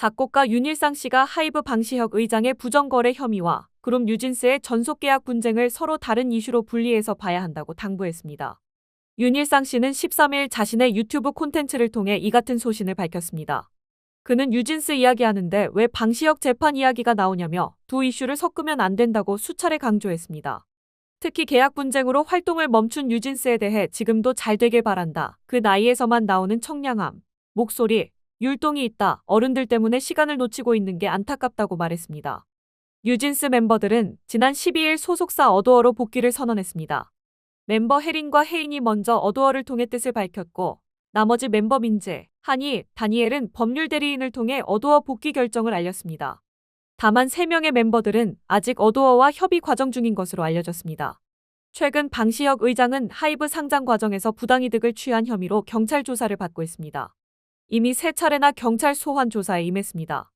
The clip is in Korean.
작곡가 윤일상 씨가 하이브 방시혁 의장의 부정거래 혐의와 그룹 뉴진스의 전속계약 분쟁을 서로 다른 이슈로 분리해서 봐야 한다고 당부했습니다. 윤일상 씨는 13일 자신의 유튜브 콘텐츠를 통해 이 같은 소신을 밝혔습니다. 그는 뉴진스 이야기하는데 왜 방시혁 재판 이야기가 나오냐며 두 이슈를 섞으면 안 된다고 수차례 강조했습니다. 특히 계약 분쟁으로 활동을 멈춘 뉴진스에 대해 지금도 잘 되길 바란다. 그 나이에서만 나오는 청량함, 목소리, 율동이 있다. 어른들 때문에 시간을 놓치고 있는 게 안타깝다고 말했습니다. 뉴진스 멤버들은 지난 12일 소속사 어도어로 복귀를 선언했습니다. 멤버 혜린과 혜인이 먼저 어도어를 통해 뜻을 밝혔고 나머지 멤버 민재, 한이, 다니엘은 법률 대리인을 통해 어도어 복귀 결정을 알렸습니다. 다만 3명의 멤버들은 아직 어도어와 협의 과정 중인 것으로 알려졌습니다. 최근 방시혁 의장은 하이브 상장 과정에서 부당이득을 취한 혐의로 경찰 조사를 받고 있습니다. 이미 세 차례나 경찰 소환 조사에 임했습니다.